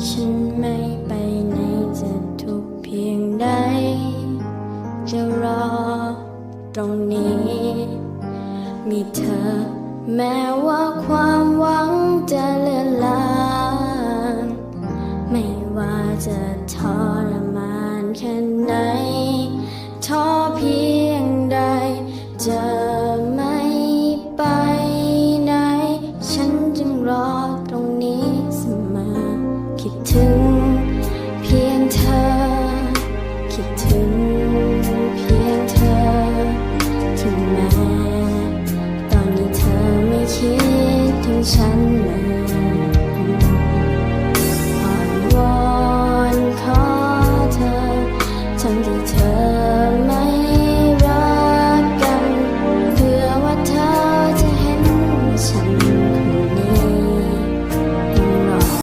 ฉันไม่ไปไหนจะทุกเพียงใด จะรอตรงนี้ มีเธอ แม้ว่าความหวังจะเลือนลางไม่ว่าจะทรมานแค่ไหนท้อเพียงใดจะไม่ไปไหน ฉันจึงรอตรงนี้ 曾经？